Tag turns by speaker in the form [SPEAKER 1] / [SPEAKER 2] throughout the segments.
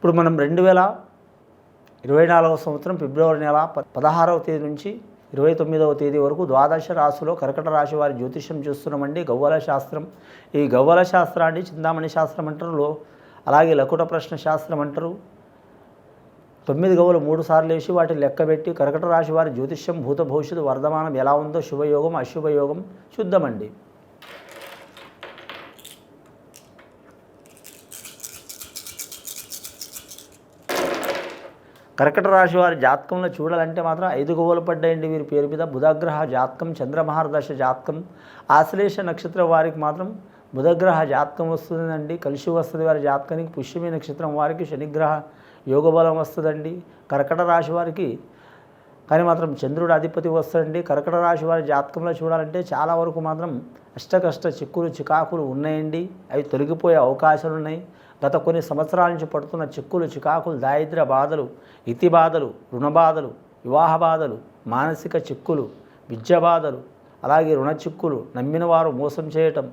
[SPEAKER 1] ఇప్పుడు మనం రెండు వేల ఇరవై నాలుగవ సంవత్సరం ఫిబ్రవరి నెల ప- పదహారవ తేదీ నుంచి ఇరవై తొమ్మిదవ తేదీ వరకు ద్వాదశ రాశిలో కర్కట రాశి వారి జ్యోతిష్యం చూస్తున్నామండి. గవ్వల శాస్త్రం. ఈ గవ్వల శాస్త్రాన్ని చింతామణి శాస్త్రం అంటారు. అలాగే లకుట ప్రశ్న శాస్త్రం అంటారు. తొమ్మిది గవ్వలు మూడు సార్లు వేసి వాటిని లెక్కబెట్టి కర్కట రాశి వారి జ్యోతిష్యం భూత భవిష్యత్తు వర్ధమానం ఎలా ఉందో శుభయోగం అశుభయోగం చూద్దామండి. కర్కట రాశి వారి జాతకంలో చూడాలంటే మాత్రం ఐదు గోవలు పడ్డాయండి వీరి పేరు మీద. బుధగ్రహ జాతకం చంద్రమహారదశ జాతకం ఆశ్లేష నక్షత్రం వారికి మాత్రం బుధగ్రహ జాతకం వస్తుందండి. కలిసి వస్తుంది వారి జాతకానికి పుష్యమి నక్షత్రం వారికి శనిగ్రహ యోగబలం వస్తుందండి. కర్కట రాశి వారికి కానీ మాత్రం చంద్రుడు అధిపతి వస్తాడండి. కర్కట రాశి వారి జాతకంలో చూడాలంటే చాలా వరకు మాత్రం అష్టకష్ట చిక్కులు చికాకులు ఉన్నాయండి. అవి తొలగిపోయే అవకాశాలు ఉన్నాయి. గత కొన్ని సంవత్సరాల నుంచి పడుతున్న చిక్కులు చికాకులు దారిద్ర బాధలు ఇతి బాధలు రుణ బాధలు వివాహ బాధలు మానసిక చిక్కులు విద్య బాధలు అలాగే రుణ చిక్కులు నమ్మిన వారు మోసం చేయటం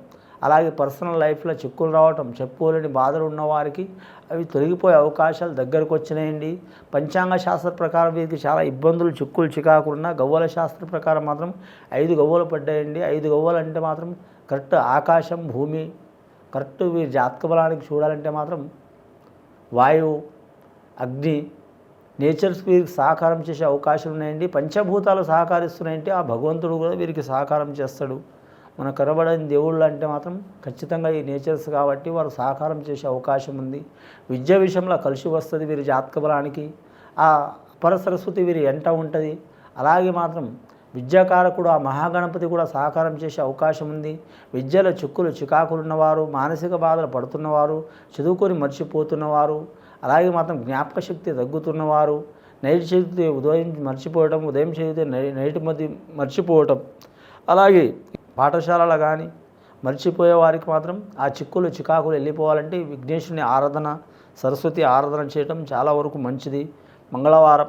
[SPEAKER 1] అలాగే పర్సనల్ లైఫ్లో చిక్కులు రావటం చెప్పుకోలేని బాధలు ఉన్నవారికి అవి తొలగిపోయే అవకాశాలు దగ్గరకు వచ్చినాయండి. పంచాంగ శాస్త్ర ప్రకారం వీరికి చాలా ఇబ్బందులు చిక్కులు చికాకులున్న గవ్వల శాస్త్ర ప్రకారం మాత్రం ఐదు గవ్వలు పడ్డాయండి. ఐదు గవ్వలు అంటే మాత్రం కరెక్ట్ ఆకాశం భూమి కరెక్ట్ వీరి జాతక బలానికి చూడాలంటే మాత్రం వాయువు అగ్ని నేచర్స్ వీరికి సహకారం చేసే అవకాశం ఉన్నాయండి. పంచభూతాలు సహకరిస్తున్నాయంటే ఆ భగవంతుడు కూడా వీరికి సహకారం చేస్తాడు. మన కనబడని దేవుళ్ళు అంటే మాత్రం ఖచ్చితంగా ఈ నేచర్స్ కాబట్టి వారు సహకారం చేసే అవకాశం ఉంది. విద్య విషయంలో కలిసి వస్తుంది వీరి జాతక బలానికి ఆ అపర సరస్వతి వీరి ఎంట ఉంటుంది. అలాగే మాత్రం విద్యాకారకుడు ఆ మహాగణపతి కూడా సహకారం చేసే అవకాశం ఉంది. విద్యలో చిక్కులు చికాకులున్నవారు మానసిక బాధలు పడుతున్నవారు చదువుకొని మర్చిపోతున్నవారు అలాగే మాత్రం జ్ఞాపక శక్తి తగ్గుతున్నవారు నైట్ చదివితే ఉదయం మర్చిపోవటం ఉదయం చదివితే నై- నైట్ మధ్య మర్చిపోవటం అలాగే పాఠశాలలో కానీ మర్చిపోయే వారికి మాత్రం ఆ చిక్కులు చికాకులు వెళ్ళిపోవాలంటే విఘ్నేశ్వరుని ఆరాధన సరస్వతి ఆరాధన చేయటం చాలా వరకు మంచిది. మంగళవారం.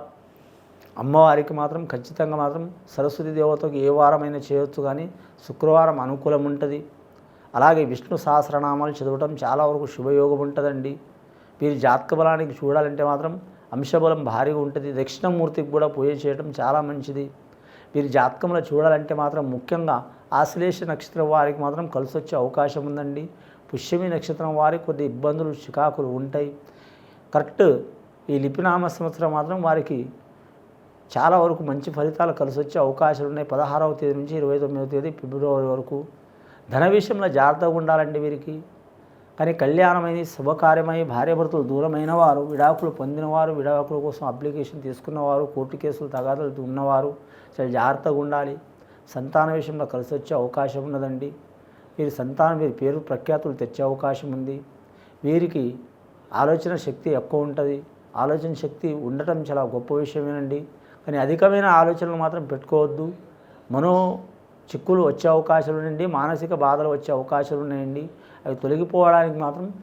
[SPEAKER 1] అమ్మవారికి మాత్రం ఖచ్చితంగా మాత్రం సరస్వతి దేవతకు ఏ వారమైనా చేయొచ్చు కానీ శుక్రవారం అనుకూలం ఉంటుంది. అలాగే విష్ణు సహస్రనామాలు చదవటం చాలా వరకు శుభయోగం ఉంటుందండి. వీరి జాతక బలానికి చూడాలంటే మాత్రం అంశబలం భారీగా ఉంటుంది. దక్షిణమూర్తికి కూడా పూజ చేయడం చాలా మంచిది. వీరి జాతకంలో చూడాలంటే మాత్రం ముఖ్యంగా ఆశ్లేష నక్షత్రం వారికి మాత్రం కలిసి వచ్చే అవకాశం ఉందండి. పుష్యమి నక్షత్రం వారికి కొద్ది ఇబ్బందులు చికాకులు ఉంటాయి. కరెక్ట్ ఈ లిపినామ సంవత్సరం మాత్రం వారికి చాలా వరకు మంచి ఫలితాలు కలిసి వచ్చే అవకాశాలు ఉన్నాయి. పదహారవ తేదీ నుంచి ఇరవై తొమ్మిదవ తేదీ ఫిబ్రవరి వరకు. ధన విషయంలో జాగ్రత్తగా ఉండాలండి వీరికి. కానీ కళ్యాణమైన శుభకార్యమై భార్యాభర్తలు దూరమైన వారు విడాకులు పొందినవారు విడాకుల కోసం అప్లికేషన్ తీసుకున్నవారు కోర్టు కేసులు తగాదలు ఉన్నవారు చాలా జాగ్రత్తగా ఉండాలి. సంతాన విషయంలో కలిసి వచ్చే అవకాశం ఉన్నదండి. వీరి సంతానం వీరి పేరు ప్రఖ్యాతులు తెచ్చే అవకాశం ఉంది. వీరికి ఆలోచన శక్తి ఎక్కువ ఉంటుంది. ఆలోచన శక్తి ఉండటం చాలా గొప్ప విషయమేనండి. కానీ అధికమైన ఆలోచనలు మాత్రం పెట్టుకోవద్దు. మనో చిక్కులు వచ్చే అవకాశాలు ఉన్నాయండి మానసిక బాధలు వచ్చే అవకాశాలు ఉన్నాయండి. అవి తొలగిపోవడానికి మాత్రం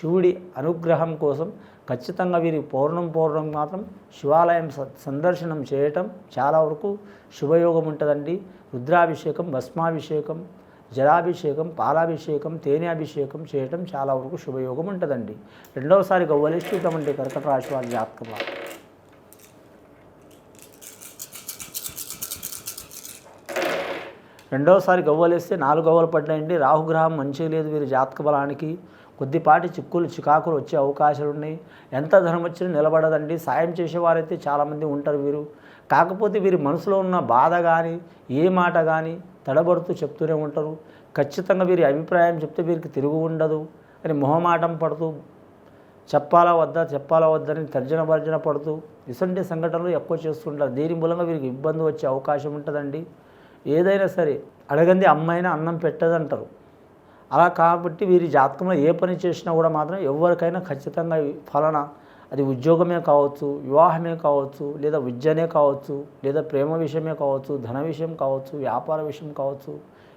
[SPEAKER 1] శివుడి అనుగ్రహం కోసం ఖచ్చితంగా వీరి పౌర్ణం పౌర్ణం మాత్రం శివాలయం స- సందర్శనం చేయటం చాలా వరకు శుభయోగం ఉంటుందండి. రుద్రాభిషేకం భస్మాభిషేకం జలాభిషేకం పాలాభిషేకం తేనె అభిషేకం చేయటం చాలా వరకు శుభయోగం ఉంటుందండి. రెండవసారి గవ్వలేసి చూద్దామండి కర్కట రాశి వారి జాతకం. రెండవసారి గవ్వలేస్తే నాలుగు గవ్వలు పడ్డాయండి. రాహుగ్రహం మంచిగా లేదు వీరి జాతక బలానికి. కొద్దిపాటి చిక్కులు చికాకులు వచ్చే అవకాశాలు ఉన్నాయి. ఎంత ధనం వచ్చినా నిలబడదండి. సాయం చేసేవారైతే చాలామంది ఉంటారు వీరు. కాకపోతే వీరి మనసులో ఉన్న బాధ కానీ ఏ మాట కానీ తడబడుతూ చెప్తూనే ఉంటారు. ఖచ్చితంగా వీరి అభిప్రాయం చెప్తే వీరికి తిరుగు ఉండదు అని మొహమాటం పడుతూ చెప్పాలా వద్దా చెప్పాలా వద్దని తర్జన భర్జన పడుతూ ఇసంటి సంఘటనలు ఎక్కువ చేస్తుంటారు. దీని మూలంగా వీరికి ఇబ్బంది వచ్చే అవకాశం ఉంటుందండి. ఏదైనా సరే అడగంది అమ్మాయినా అన్నం పెట్టదంటారు. అలా కాబట్టి వీరి జాతకంలో ఏ పని చేసినా కూడా మాత్రం ఎవరికైనా ఖచ్చితంగా ఫలన అది ఉద్యోగమే కావచ్చు వివాహమే కావచ్చు లేదా విద్యనే కావచ్చు లేదా ప్రేమ విషయమే కావచ్చు ధన విషయం కావచ్చు వ్యాపార విషయం కావచ్చు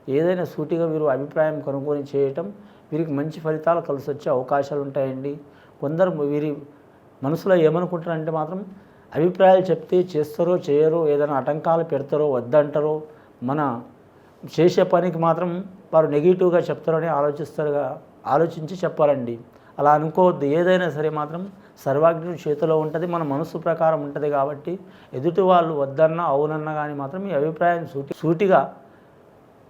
[SPEAKER 1] ఏదైనా సూటిగా వీరు అభిప్రాయం కనుక్కొని చేయటం వీరికి మంచి ఫలితాలు కలిసి వచ్చే అవకాశాలు ఉంటాయండి. కొందరు వీరి మనసులో ఏమనుకుంటారంటే మాత్రం అభిప్రాయాలు చెప్తే చేస్తారో చేయరో ఏదైనా ఆటంకాలు పెడతారో వద్దంటారో మన చేసే పనికి మాత్రం వారు నెగిటివ్గా చెప్తారని ఆలోచిస్తారుగా ఆలోచించి చెప్పాలండి. అలా అనుకోవద్దు. ఏదైనా సరే మాత్రం సర్వాగ్ని చేతిలో ఉంటుంది మన మనసు ప్రకారం ఉంటుంది కాబట్టి ఎదుటి వాళ్ళు వద్దన్నా అవునన్నా కానీ మాత్రం మీ అభిప్రాయం సూటి సూటిగా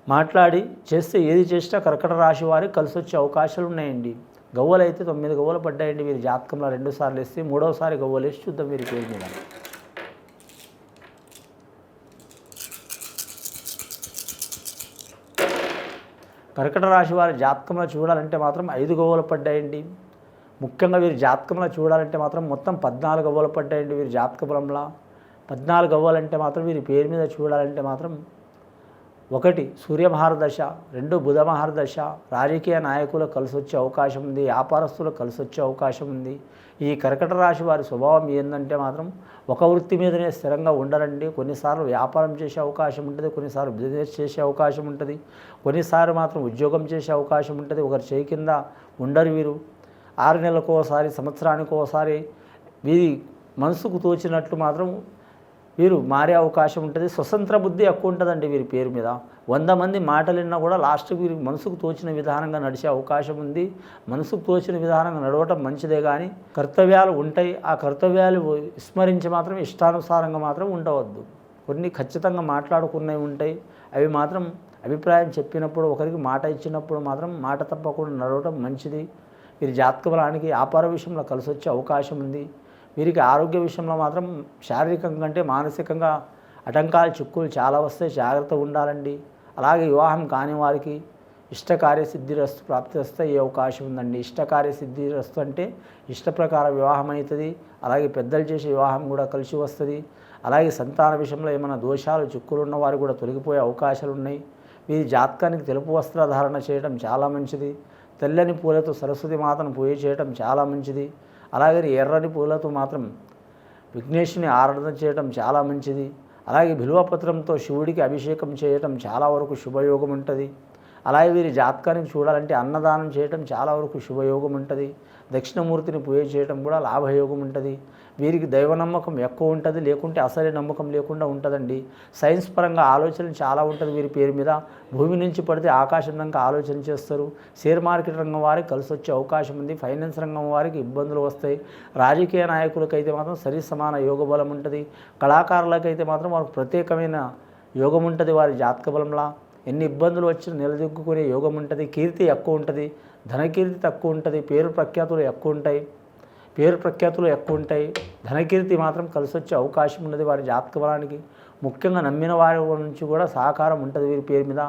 [SPEAKER 1] మాట్లాడి చేస్తే ఏది చేసినా కర్కట రాశి వారికి కలిసి వచ్చే అవకాశాలు ఉన్నాయండి. గవ్వలు అయితే తొమ్మిది గవ్వలు పడ్డాయండి. మీరు జాతకంలో రెండుసార్లు వేస్తే మూడవసారి గవ్వలు వేసి చూద్దాం మీరు పేరు మీద కర్కట రాశి వారి జాతకంలో చూడాలంటే మాత్రం ఐదు గవ్వలు పడ్డాయండి. ముఖ్యంగా వీరి జాతకంలో చూడాలంటే మాత్రం మొత్తం పద్నాలుగు గవ్వలు పడ్డాయండి వీరి జాతక బలంలో. పద్నాలుగు గవ్వలంటే మాత్రం వీరి పేరు మీద చూడాలంటే మాత్రం ఒకటి సూర్యమహారదశ రెండు బుధమహారదశ రాజకీయ నాయకులు కలిసి వచ్చే అవకాశం ఉంది వ్యాపారస్తులు కలిసి వచ్చే అవకాశం ఉంది. ఈ కర్కట రాశి వారి స్వభావం ఏంటంటే మాత్రం ఒక వృత్తి మీదనే స్థిరంగా ఉండరండి కొన్నిసార్లు వ్యాపారం చేసే అవకాశం ఉంటుంది కొన్నిసార్లు బిజినెస్ చేసే అవకాశం ఉంటుంది. కొన్నిసార్లు మాత్రం ఉద్యోగం చేసే అవకాశం ఉంటుంది. ఒకరి చేయి కింద ఉండరు వీరు. ఆరు నెలలకు ఒకసారి సంవత్సరానికి ఒకసారి వీరి మనసుకు తోచినట్లు మాత్రం వీరు మారే అవకాశం ఉంటుంది. స్వతంత్ర బుద్ధి ఎక్కువ ఉంటుందండి వీరి పేరు మీద. వంద మంది మాటలు విన్నా కూడా లాస్ట్కి వీరి మనసుకు తోచిన విధానంగా నడిచే అవకాశం ఉంది. మనసుకు తోచిన విధానంగా నడవటం మంచిదే కానీ కర్తవ్యాలు ఉంటాయి. ఆ కర్తవ్యాలు విస్మరించి మాత్రం ఇష్టానుసారంగా మాత్రం ఉండవద్దు. కొన్ని ఖచ్చితంగా మాట్లాడుకున్నవి ఉంటాయి. అవి మాత్రం అభిప్రాయం చెప్పినప్పుడు ఒకరికి మాట ఇచ్చినప్పుడు మాత్రం మాట తప్పకుండా నడవటం మంచిది. వీరి జాతక బలానికి వ్యాపార విషయంలో కలిసి వచ్చే అవకాశం ఉంది. వీరికి ఆరోగ్య విషయంలో మాత్రం శారీరకంగా కంటే మానసికంగా ఆటంకాలు చిక్కులు చాలా వస్తాయి. జాగ్రత్తగా ఉండాలండి. అలాగే వివాహం కాని వారికి ఇష్టకార్య ప్రాప్తి వస్తే అయ్యే అవకాశం ఉందండి? ఇష్టకార్య సిద్ధిరస్తు అంటే ఇష్ట ప్రకారం వివాహం అవుతుంది. అలాగే పెద్దలు చేసే వివాహం కూడా కలిసి వస్తుంది. అలాగే సంతాన విషయంలో ఏమైనా దోషాలు చిక్కులు ఉన్నవారు కూడా తొలగిపోయే అవకాశాలు ఉన్నాయి. వీరి జాతకానికి తెలుపు వస్త్రధారణ చేయడం చాలా మంచిది. తెల్లని పూలతో సరస్వతి మాతను పూజ చేయడం చాలా మంచిది. అలాగే ఎర్రని పూలతో మాత్రం విఘ్నేష్ని ఆరాధన చేయటం చాలా మంచిది. అలాగే బిల్వపత్రంతో శివుడికి అభిషేకం చేయటం చాలా వరకు శుభయోగం ఉంటుంది. అలాగే వీరి జాతకానికి చూడాలంటే అన్నదానం చేయటం చాలా వరకు శుభయోగం ఉంటుంది. దక్షిణమూర్తిని పూజ చేయటం కూడా లాభయోగం ఉంటుంది. వీరికి దైవ నమ్మకం ఎక్కువ ఉంటుంది లేకుంటే అసలే నమ్మకం లేకుండా ఉంటుందండి. సైన్స్ పరంగా ఆలోచన చాలా ఉంటుంది వీరి పేరు మీద. భూమి నుంచి పడితే ఆకాశం దాకా ఆలోచన చేస్తారు. షేర్ మార్కెట్ రంగం వారికి కలిసి వచ్చే అవకాశం ఉంది. ఫైనాన్స్ రంగం వారికి ఇబ్బందులు వస్తాయి. రాజకీయ నాయకులకైతే మాత్రం సరి సమాన యోగ బలం ఉంటుంది. కళాకారులకైతే మాత్రం వారికి ప్రత్యేకమైన యోగం ఉంటుంది వారి జాతక బలంలా. ఎన్ని ఇబ్బందులు వచ్చినా నిలదొక్కునే యోగం ఉంటుంది కీర్తి ఎక్కువ ఉంటుంది ధనకీర్తి తక్కువ ఉంటుంది పేరు ప్రఖ్యాతులు ఎక్కువ ఉంటాయి పేరు ప్రఖ్యాతులు ఎక్కువ ఉంటాయి ధనకీర్తి మాత్రం కలిసి వచ్చే అవకాశం ఉన్నది వారి జాతక బలానికి. ముఖ్యంగా నమ్మిన వారి నుంచి కూడా సహకారం ఉంటుంది వీరి పేరు మీద.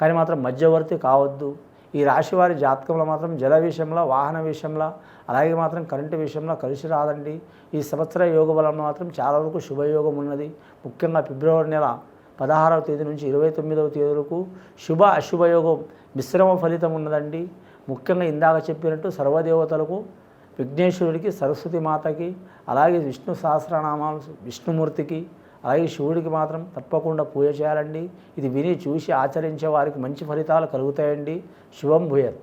[SPEAKER 1] కానీ మాత్రం మధ్యవర్తి కావద్దు. ఈ రాశి వారి జాతకంలో మాత్రం జల విషయంలో వాహన విషయంలో అలాగే మాత్రం కరెంటు విషయంలో కలిసి రాదండి. ఈ సంవత్సర యోగ బలంలో మాత్రం చాలా వరకు శుభయోగం ఉన్నది. ముఖ్యంగా ఫిబ్రవరి నెల పదహారవ తేదీ నుంచి ఇరవై తొమ్మిదవ తేదీ వరకు శుభ అశుభయోగం మిశ్రమ ఫలితం ఉన్నదండి. ముఖ్యంగా ఇందాక చెప్పినట్టు సర్వదేవతలకు విఘ్నేశ్వరుడికి సరస్వతి మాతకి అలాగే విష్ణు సహస్రనామాలు విష్ణుమూర్తికి అలాగే శివుడికి మాత్రం తప్పకుండా పూజ చేయాలండి. ఇది విని చూసి ఆచరించే వారికి మంచి ఫలితాలు కలుగుతాయండి. శుభం భూయత్.